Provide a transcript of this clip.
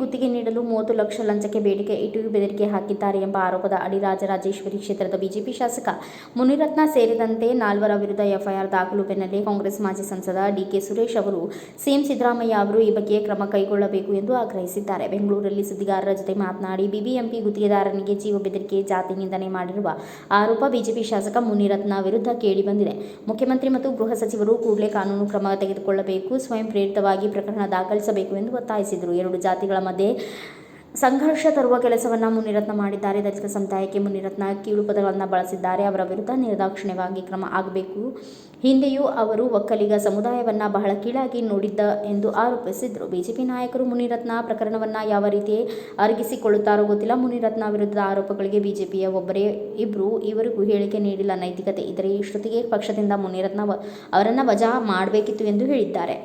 ಗುತ್ತಿಗೆ ನೀಡಲು ಮೂವತ್ತು ಲಕ್ಷ ಲಂಚಕ್ಕೆ ಬೇಡಿಕೆ ಇಟ್ಟು ಬೆದರಿಕೆ ಹಾಕಿದ್ದಾರೆ ಎಂಬ ಆರೋಪದ ಅಡಿ ರಾಜರಾಜೇಶ್ವರಿ ಕ್ಷೇತ್ರದ ಬಿಜೆಪಿ ಶಾಸಕ ಮುನಿರತ್ನ ಸೇರಿದಂತೆ ನಾಲ್ವರ ವಿರುದ್ಧ ಎಫ್ಐಆರ್ ದಾಖಲು ಬೆನ್ನಲ್ಲೇ ಕಾಂಗ್ರೆಸ್ ಮಾಜಿ ಸಂಸದ ಡಿಕೆ ಸುರೇಶ್ ಅವರು ಸಿಎಂ ಸಿದ್ದರಾಮಯ್ಯ ಅವರು ಈ ಬಗ್ಗೆ ಕ್ರಮ ಕೈಗೊಳ್ಳಬೇಕು ಎಂದು ಆಗ್ರಹಿಸಿದ್ದಾರೆ. ಬೆಂಗಳೂರಲ್ಲಿ ಸುದ್ದಿಗಾರರ ಜೊತೆ ಮಾತನಾಡಿ, ಬಿಬಿಎಂಪಿ ಗುತ್ತಿಗೆದಾರನಿಗೆ ಜೀವ ಬೆದರಿಕೆ, ಜಾತಿ ನಿಂದನೆ ಮಾಡಿರುವ ಆರೋಪ ಬಿಜೆಪಿ ಶಾಸಕ ಮುನಿರತ್ನ ವಿರುದ್ಧ ಕೇಳಿಬಂದಿದೆ. ಮುಖ್ಯಮಂತ್ರಿ ಮತ್ತು ಗೃಹ ಸಚಿವರು ಕೂಡಲೇ ಕಾನೂನು ಕ್ರಮ ತೆಗೆದುಕೊಳ್ಳಬೇಕು, ಸ್ವಯಂ ಪ್ರೇರಿತವಾಗಿ ಪ್ರಕರಣ ದಾಖಲಿಸಬೇಕು ಎಂದು ಒತ್ತಾಯಿಸಿದರು ಎರಡು ಜಾತಿಗಳ ಮಧ್ಯೆ ಸಂಘರ್ಷ ತರುವ ಕೆಲಸವನ್ನ ಮುನಿರತ್ನ ಮಾಡಿದ್ದಾರೆ. ದಲಿತ ಸಮುದಾಯಕ್ಕೆ ಮುನಿರತ್ನ ಕೀಳು ಪದಗಳನ್ನು ಬಳಸಿದ್ದಾರೆ. ಅವರ ವಿರುದ್ಧ ನಿರ್ದಾಕ್ಷಿಣ್ಯವಾಗಿ ಕ್ರಮ ಆಗಬೇಕು. ಹಿಂದೆಯೂ ಅವರು ಒಕ್ಕಲಿಗ ಸಮುದಾಯವನ್ನ ಬಹಳ ಕೀಳಾಗಿ ನೋಡಿದ್ದ ಎಂದು ಆರೋಪಿಸಿದರು. ಬಿಜೆಪಿ ನಾಯಕರು ಮುನಿರತ್ನ ಪ್ರಕರಣವನ್ನ ಯಾವ ರೀತಿ ಅರಗಿಸಿಕೊಳ್ಳುತ್ತಾರೋ ಗೊತ್ತಿಲ್ಲ. ಮುನಿರತ್ನ ವಿರುದ್ಧದ ಆರೋಪಗಳಿಗೆ ಬಿಜೆಪಿಯ ಒಬ್ಬರೇ ಇಬ್ಬರು ಇವರಿಗೂ ಹೇಳಿಕೆ ನೀಡಿಲ್ಲ. ನೈತಿಕತೆ ಇದ್ದರೆ ಇಷ್ಟೊತ್ತಿಗೆ ಪಕ್ಷದಿಂದ ಮುನಿರತ್ನ ಅವರನ್ನ ವಜಾ ಮಾಡಬೇಕಿತ್ತು ಎಂದು ಹೇಳಿದ್ದಾರೆ.